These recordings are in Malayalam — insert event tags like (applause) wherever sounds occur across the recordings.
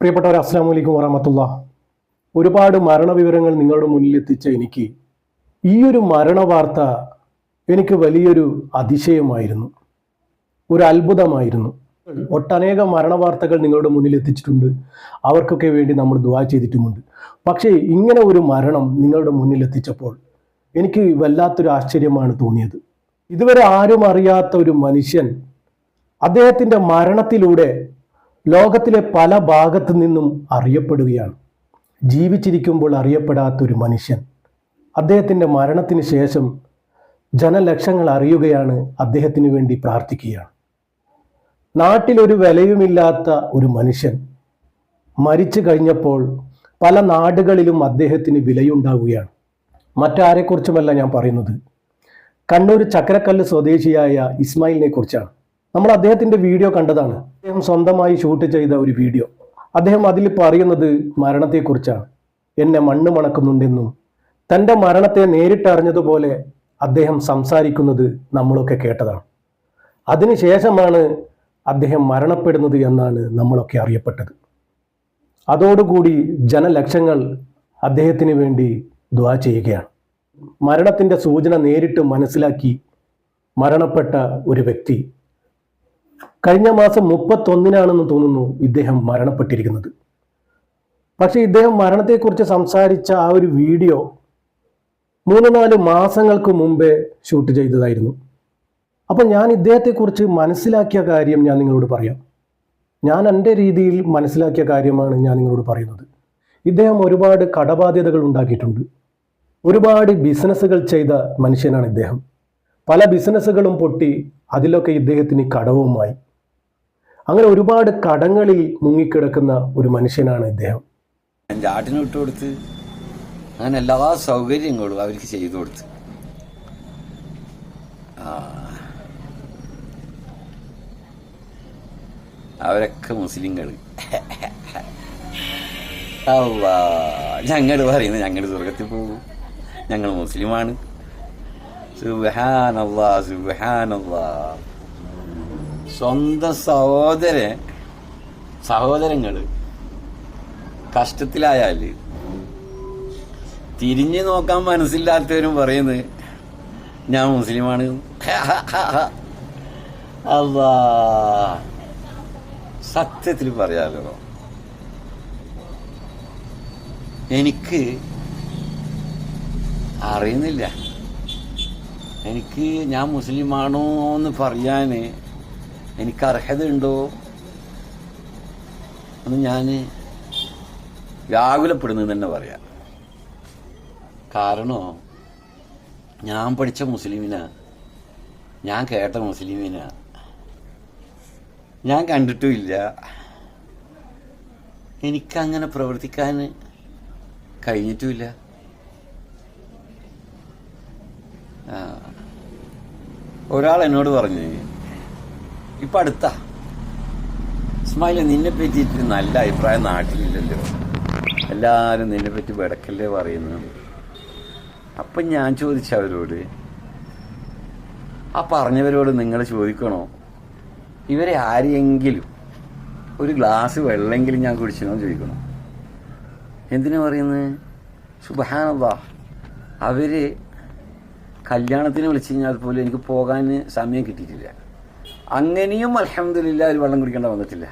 പ്രിയപ്പെട്ടവർ അസ്സാം വലൈക്കും വറഹമത്തുള്ള ഒരുപാട് മരണവിവരങ്ങൾ നിങ്ങളുടെ മുന്നിൽ എത്തിച്ച എനിക്ക് ഈ ഒരു മരണ വാർത്ത എനിക്ക് വലിയൊരു അതിശയമായിരുന്നു. ഒരു അത്ഭുതമായിരുന്നു. ഒട്ടനേകം മരണ വാർത്തകൾ നിങ്ങളുടെ മുന്നിൽ എത്തിച്ചിട്ടുണ്ട് അവർക്കൊക്കെ വേണ്ടി നമ്മൾ ദുവാ ചെയ്തിട്ടുമുണ്ട്. പക്ഷേ ഇങ്ങനെ ഒരു മരണം നിങ്ങളുടെ മുന്നിൽ എത്തിച്ചപ്പോൾ എനിക്ക് വല്ലാത്തൊരു ആശ്ചര്യമാണ് തോന്നിയത്. ഇതുവരെ ആരും അറിയാത്ത ഒരു മനുഷ്യൻ അദ്ദേഹത്തിന്റെ മരണത്തിലൂടെ ലോകത്തിലെ പല ഭാഗത്തു നിന്നും അറിയപ്പെടുകയാണ്. ജീവിച്ചിരിക്കുമ്പോൾ അറിയപ്പെടാത്തൊരു മനുഷ്യൻ. അദ്ദേഹത്തിന്റെ മരണത്തിന് ശേഷം ജനലക്ഷങ്ങൾ അറിയുകയാണ് അദ്ദേഹത്തിന് വേണ്ടി പ്രാർത്ഥിക്കുകയാണ്. നാട്ടിലൊരു വിലയുമില്ലാത്ത ഒരു മനുഷ്യൻ മരിച്ചു കഴിഞ്ഞപ്പോൾ പല നാടുകളിലും അദ്ദേഹത്തിന് വിലയുണ്ടാവുകയാണ്. മറ്റാരെക്കുറിച്ചുമല്ല ഞാൻ പറയുന്നത്. കണ്ണൂർ ചക്രക്കല്ല് സ്വദേശിയായ ഇസ്മായിലിനെ കുറിച്ചാണ്. നമ്മൾ അദ്ദേഹത്തിന്റെ വീഡിയോ കണ്ടതാണ്. അദ്ദേഹം സ്വന്തമായി ഷൂട്ട് ചെയ്ത ഒരു വീഡിയോ. അദ്ദേഹം അതിൽ പറയുന്നത് മരണത്തെക്കുറിച്ചാണ്. എന്നെ മണ്ണ് മണക്കുന്നുണ്ടെന്നും തന്റെ മരണത്തെ നേരിട്ടറിഞ്ഞതുപോലെ അദ്ദേഹം സംസാരിക്കുന്നത് നമ്മളൊക്കെ കേട്ടതാണ്. അതിനുശേഷമാണ് അദ്ദേഹം മരണപ്പെടുന്നത് എന്നാണ് നമ്മളൊക്കെ അറിയപ്പെട്ടത്. അതോടുകൂടി ജനലക്ഷങ്ങൾ അദ്ദേഹത്തിന് വേണ്ടി ദ്വാ ചെയ്യുകയാണ്. മരണത്തിന്റെ സൂചന നേരിട്ട് മനസ്സിലാക്കി മരണപ്പെട്ട ഒരു വ്യക്തി കഴിഞ്ഞ മാസം മുപ്പത്തൊന്നിനാണെന്ന് തോന്നുന്നു ഇദ്ദേഹം മരണപ്പെട്ടിരിക്കുന്നത്. പക്ഷേ ഇദ്ദേഹം മരണത്തെക്കുറിച്ച് സംസാരിച്ച ആ ഒരു വീഡിയോ മൂന്ന് നാല് മാസങ്ങൾക്ക് മുമ്പേ ഷൂട്ട് ചെയ്തതായിരുന്നു. അപ്പം ഞാൻ ഇദ്ദേഹത്തെക്കുറിച്ച് മനസ്സിലാക്കിയ കാര്യം ഞാൻ നിങ്ങളോട് പറയാം. ഞാൻ എന്റെ രീതിയിൽ മനസ്സിലാക്കിയ കാര്യമാണ് ഞാൻ നിങ്ങളോട് പറയുന്നത്. ഇദ്ദേഹം ഒരുപാട് കടബാധ്യതകൾ ഉണ്ടാക്കിയിട്ടുണ്ട്. ഒരുപാട് ബിസിനസ്സുകൾ ചെയ്ത മനുഷ്യനാണ് ഇദ്ദേഹം. പല ബിസിനസ്സുകളും പൊട്ടി അതിലൊക്കെ ഇദ്ദേഹത്തിന് കടവുമായി. അങ്ങനെ ഒരുപാട് കടങ്ങളിൽ മുങ്ങിക്കിടക്കുന്ന ഒരു മനുഷ്യനാണ് ഇദ്ദേഹം. ആട്ടിനെ വിട്ടു കൊടുത്ത് അങ്ങനെ എല്ലാ സൗകര്യങ്ങളും അവർക്ക് ചെയ്തു കൊടുത്ത്. അവരൊക്കെ മുസ്ലിങ്ങൾ ഞങ്ങൾ പറയുന്നത് ഞങ്ങൾ സ്വർഗത്തിൽ പോകും. ഞങ്ങൾ മുസ്ലിമാണ്. സുബഹാനല്ലാ സുബഹാനല്ലാ. സ്വന്തം സഹോദര സഹോദരങ്ങൾ കഷ്ടത്തിലായാൽ തിരിഞ്ഞു നോക്കാൻ മനസ്സില്ലാത്തവരും പറയുന്നത് ഞാൻ മുസ്ലിമാണ്. (laughs) അല്ലാ സത്യത്തിൽ പറയാലോ. എനിക്ക് അറിയുന്നില്ല. എനിക്ക് ഞാൻ മുസ്ലിമാണോ എന്ന് പറയാൻ എനിക്ക് അർഹതയുണ്ടോ എന്ന് ഞാൻ വ്യാകുലപ്പെടുന്നത് തന്നെ പറയാം. കാരണം ഞാൻ പഠിച്ച മുസ്ലിമിന ഞാൻ കേട്ട മുസ്ലിമിന ഞാൻ കണ്ടിട്ടുമില്ല. എനിക്കങ്ങനെ പ്രവർത്തിക്കാൻ കഴിഞ്ഞിട്ടുമില്ല. ഒരാൾ എന്നോട് പറഞ്ഞു ഇപ്പം അടുത്ത. ഇസ്മായിലെ നിന്നെ പറ്റിയിട്ട് നല്ല അഭിപ്രായം നാട്ടിലില്ലല്ലോ. എല്ലാവരും നിന്നെ പറ്റി വെടക്കല്ലേ പറയുന്നു അപ്പം ഞാൻ ചോദിച്ച അവരോട് ആ പറഞ്ഞവരോട് നിങ്ങൾ ചോദിക്കണോ? ഇവരെ ആരെയെങ്കിലും ഒരു ഗ്ലാസ് വെള്ളമെങ്കിലും ഞാൻ കുടിച്ചോ ചോദിക്കണോ ചോദിക്കണം? എന്തിനാ പറയുന്നത്? സുബഹാനല്ലാ. അവർ കല്യാണത്തിന് വിളിച്ചു കഴിഞ്ഞാൽ പോലും എനിക്ക് പോകാൻ സമയം കിട്ടിയിട്ടില്ല. അങ്ങനെയും അലഹമില്ല ഒരു വെള്ളം കുടിക്കേണ്ട വന്നിട്ടില്ല.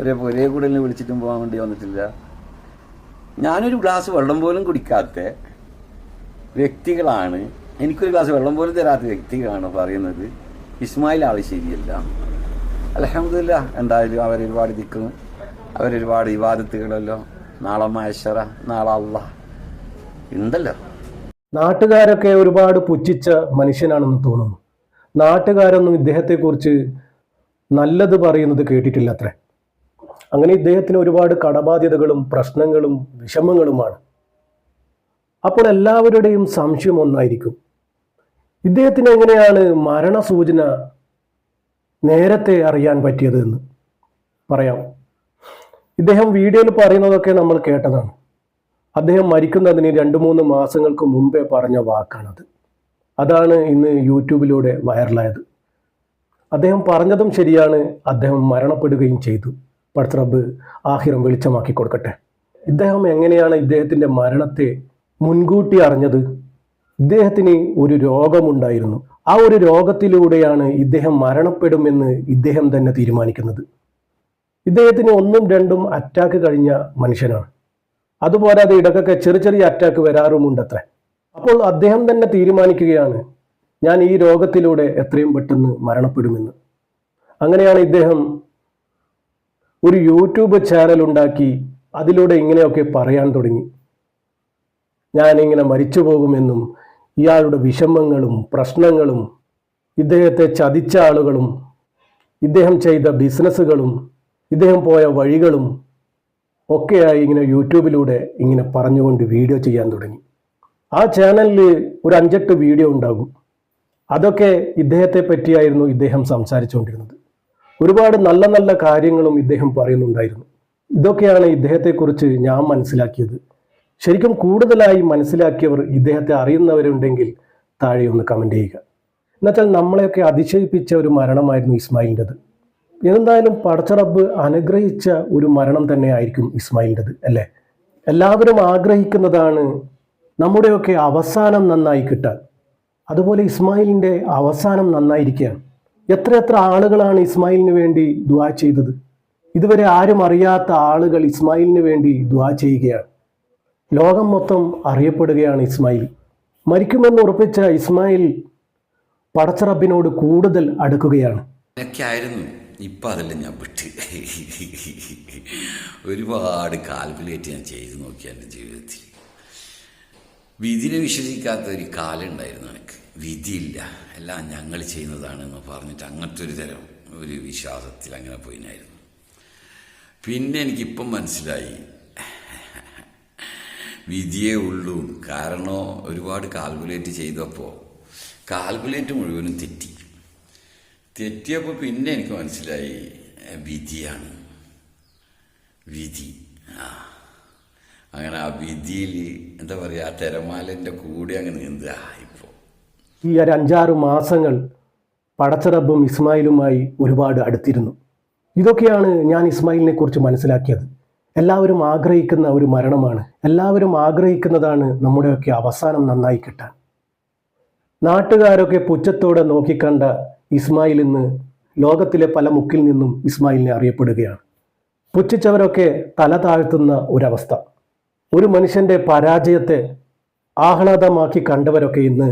ഒരേ ഒരേ കൂടലിന് വിളിച്ചിട്ടും പോകാൻ വേണ്ടി വന്നിട്ടില്ല. ഞാനൊരു ഗ്ലാസ് വെള്ളം പോലും കുടിക്കാത്ത വ്യക്തികളാണ്. എനിക്കൊരു ഗ്ലാസ് വെള്ളം പോലും തരാത്ത വ്യക്തികളാണ് പറയുന്നത്. ഇസ്മായിൽ ആൾ ശരിയല്ല. അലഹമില്ല എന്തായാലും അവരൊരുപാട് ദിക്കും അവരൊരുപാട് വിവാദത്തുകളല്ലോ നാളെ മഹേശ്വര നാളെ അല്ല ഉണ്ടല്ലോ. നാട്ടുകാരൊക്കെ ഒരുപാട് പുച്ഛിച്ച മനുഷ്യനാണെന്ന് തോന്നുന്നു. നാട്ടുകാരൊന്നും ഇദ്ദേഹത്തെക്കുറിച്ച് നല്ലത് പറയുന്നത് കേട്ടിട്ടില്ല അത്രേ അങ്ങനെ ഇദ്ദേഹത്തിന് ഒരുപാട് കടബാധ്യതകളും പ്രശ്നങ്ങളും വിഷമങ്ങളുമാണ്. അപ്പോൾ എല്ലാവരുടെയും സംശയം ഒന്നായിരിക്കും. ഇദ്ദേഹത്തിന് എങ്ങനെയാണ് മരണസൂചന നേരത്തെ അറിയാൻ പറ്റിയത് എന്ന് പറയാം. ഇദ്ദേഹം വീഡിയോയിൽ പറയുന്നതൊക്കെ നമ്മൾ കേട്ടതാണ്. അദ്ദേഹം മരിക്കുന്നതിന് രണ്ട് മൂന്ന് മാസങ്ങൾക്ക് മുമ്പേ പറഞ്ഞ വാക്കാണത്. അതാണ് ഇന്ന് യൂട്യൂബിലൂടെ വൈറലായത്. അദ്ദേഹം പറഞ്ഞതും ശരിയാണ്. അദ്ദേഹം മരണപ്പെടുകയും ചെയ്തു. പടത്തറബ് ആഹിറം വെളിച്ചമാക്കി കൊടുക്കട്ടെ. ഇദ്ദേഹം എങ്ങനെയാണ് ഇദ്ദേഹത്തിന്റെ മരണത്തെ മുൻകൂട്ടി അറിഞ്ഞത്? ഇദ്ദേഹത്തിന് ഒരു രോഗമുണ്ടായിരുന്നു. ആ ഒരു രോഗത്തിലൂടെയാണ് ഇദ്ദേഹം മരണപ്പെടുമെന്ന് ഇദ്ദേഹം തന്നെ തീരുമാനിക്കുന്നത്. ഇദ്ദേഹത്തിന് ഒന്നും രണ്ടും അറ്റാക്ക് കഴിഞ്ഞ മനുഷ്യനാണ്. അതുപോരാതെ ഇടക്കൊക്കെ ചെറിയ ചെറിയ അറ്റാക്ക് വരാറുമുണ്ടത്രേ. അപ്പോൾ അദ്ദേഹം തന്നെ തീരുമാനിക്കുകയാണ് ഞാൻ ഈ രോഗത്തിലൂടെ എത്രയും പെട്ടെന്ന് മരണപ്പെടുമെന്ന്. അങ്ങനെയാണ് ഇദ്ദേഹം ഒരു യൂട്യൂബ് ചാനൽ ഉണ്ടാക്കി അതിലൂടെ ഇങ്ങനെയൊക്കെ പറയാൻ തുടങ്ങി. ഞാനിങ്ങനെ മരിച്ചു പോകുമെന്നും ഇയാളുടെ വിഷമങ്ങളും പ്രശ്നങ്ങളും ഇദ്ദേഹത്തെ ചതിച്ച ആളുകളും ഇദ്ദേഹം ചെയ്ത ബിസിനസ്സുകളും ഇദ്ദേഹം പോയ വഴികളും ഒക്കെയായി ഇങ്ങനെ യൂട്യൂബിലൂടെ ഇങ്ങനെ പറഞ്ഞുകൊണ്ട് വീഡിയോ ചെയ്യാൻ തുടങ്ങി. ആ ചാനലിൽ ഒരു അഞ്ചെട്ട് വീഡിയോ ഉണ്ടാകും. അതൊക്കെ ഇദ്ദേഹത്തെ പറ്റിയായിരുന്നു ഇദ്ദേഹം സംസാരിച്ചുകൊണ്ടിരുന്നത്. ഒരുപാട് നല്ല നല്ല കാര്യങ്ങളും ഇദ്ദേഹം പറയുന്നുണ്ടായിരുന്നു. ഇതൊക്കെയാണ് ഇദ്ദേഹത്തെക്കുറിച്ച് ഞാൻ മനസ്സിലാക്കിയത്. ശരിക്കും കൂടുതലായി മനസ്സിലാക്കിയവർ ഇദ്ദേഹത്തെ അറിയുന്നവരുണ്ടെങ്കിൽ താഴെ ഒന്ന് കമന്റ് ചെയ്യുക. എന്നുവെച്ചാൽ നമ്മളെയൊക്കെ അതിശയിപ്പിച്ച ഒരു മരണമായിരുന്നു ഇസ്മായിലിന്റെത്. എന്തായാലും പടച്ചറബ് അനുഗ്രഹിച്ച ഒരു മരണം തന്നെയായിരിക്കും ഇസ്മായിലിന്റെത് അല്ലേ? എല്ലാവരും ആഗ്രഹിക്കുന്നതാണ് നമ്മുടെയൊക്കെ അവസാനം നന്നായി കിട്ടാൻ. അതുപോലെ ഇസ്മായിലിന്റെ അവസാനം നന്നായിരിക്കുകയാണ് എത്ര എത്ര ആളുകളാണ് ഇസ്മായിലിന് വേണ്ടി ദ്വാ ചെയ്തത്. ഇതുവരെ ആരും അറിയാത്ത ആളുകൾ ഇസ്മായിലിന് വേണ്ടി ദ്വാ ചെയ്യുകയാണ്. ലോകം മൊത്തം അറിയപ്പെടുകയാണ് ഇസ്മായിൽ. മരിക്കുമെന്ന് ഉറപ്പിച്ച ഇസ്മായിൽ പടച്ചറബിനോട് കൂടുതൽ അടുക്കുകയാണ്. ആയിരുന്നു ഇപ്പം ഞാൻ വിട്ട്. ഒരുപാട് കാൽക്കുലേറ്റ് ഞാൻ ചെയ്തു നോക്കിയാൽ ജീവിതത്തിൽ. വിധിനെ വിശ്വസിക്കാത്ത ഒരു കാലം ഉണ്ടായിരുന്നു എനിക്ക് വിധിയില്ല. എല്ലാം ഞങ്ങൾ ചെയ്യുന്നതാണെന്ന് പറഞ്ഞിട്ട് അങ്ങനത്തെ ഒരു തരം ഒരു വിശ്വാസത്തിൽ അങ്ങനെ പോയിനായിരുന്നു. പിന്നെ എനിക്കിപ്പം മനസ്സിലായി. വിധിയേ ഉള്ളൂ. കാരണം ഒരുപാട് കാൽക്കുലേറ്റ് ചെയ്തപ്പോൾ കാൽക്കുലേറ്റ് മുഴുവനും തെറ്റി. തെറ്റിയപ്പോൾ പിന്നെ എനിക്ക് മനസ്സിലായി വിധിയാണ്. വിധി. ആ. അങ്ങനെ ആ വിധിയിൽ എന്താ പറയുക ആ കൂടെ അങ്ങ് നീന്തുക. ഇപ്പോൾ ഈ ഒരു അഞ്ചാറ് മാസങ്ങൾ പടച്ചറബും ഇസ്മായിലുമായി ഒരുപാട് അടുത്തിരുന്നു. ഇതൊക്കെയാണ് ഞാൻ ഇസ്മായിലിനെ കുറിച്ച് മനസ്സിലാക്കിയത്. എല്ലാവരും ആഗ്രഹിക്കുന്ന ഒരു മരണമാണ്. എല്ലാവരും ആഗ്രഹിക്കുന്നതാണ് നമ്മുടെയൊക്കെ അവസാനം നന്നായി കിട്ടാൻ. നാട്ടുകാരൊക്കെ പുച്ഛത്തോടെ നോക്കിക്കണ്ട ഇസ്മായിൽ ഇന്ന് ലോകത്തിലെ പല മുക്കിൽ നിന്നും ഇസ്മായിലിനെ അറിയപ്പെടുകയാണ്. പുച്ഛിച്ചവരൊക്കെ തല താഴ്ത്തുന്ന ഒരവസ്ഥ. ഒരു മനുഷ്യന്റെ പരാജയത്തെ ആഹ്ലാദമാക്കി കണ്ടവരൊക്കെ ഇന്ന്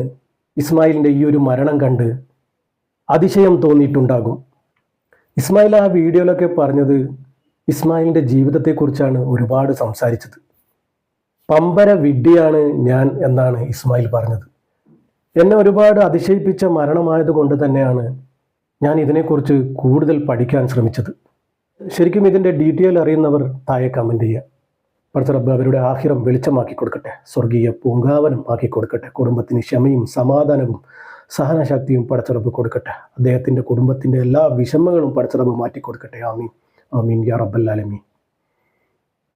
ഇസ്മായിലിന്റെ ഈ ഒരു മരണം കണ്ട് അതിശയം തോന്നിയിട്ടുണ്ടാകും. ഇസ്മായിൽ ആ വീഡിയോയിലൊക്കെ പറഞ്ഞത് ഇസ്മായിലിന്റെ ജീവിതത്തെക്കുറിച്ചാണ് ഒരുപാട് സംസാരിച്ചത്. പമ്പര വിഡ്ഢിയാണ് ഞാൻ എന്നാണ് ഇസ്മായിൽ പറഞ്ഞത്. എന്നെ ഒരുപാട് അതിശയിപ്പിച്ച മരണമായതുകൊണ്ട് തന്നെയാണ് ഞാൻ ഇതിനെക്കുറിച്ച് കൂടുതൽ പഠിക്കാൻ ശ്രമിച്ചത്. ശരിക്കും ഇതിന്റെ ഡീറ്റെയിൽ അറിയുന്നവർ താഴെ കമന്റ് ചെയ്യുക. റബ്ബ് അവരുടെ ആഹിറം വെളിച്ചമാക്കി കൊടുക്കട്ടെ. സ്വർഗീയ പൂങ്കാവനം ആക്കി കൊടുക്കട്ടെ. കുടുംബത്തിന് ക്ഷമയും സമാധാനവും സഹനശക്തിയും പടച്ചിറപ്പ് കൊടുക്കട്ടെ. അദ്ദേഹത്തിന്റെ കുടുംബത്തിന്റെ എല്ലാ വിഷമങ്ങളും പടച്ചിറപ്പ് മാറ്റി കൊടുക്കട്ടെ ആമീൻ. ആമീൻ. യാ റബ്ബല്ലാലമീൻ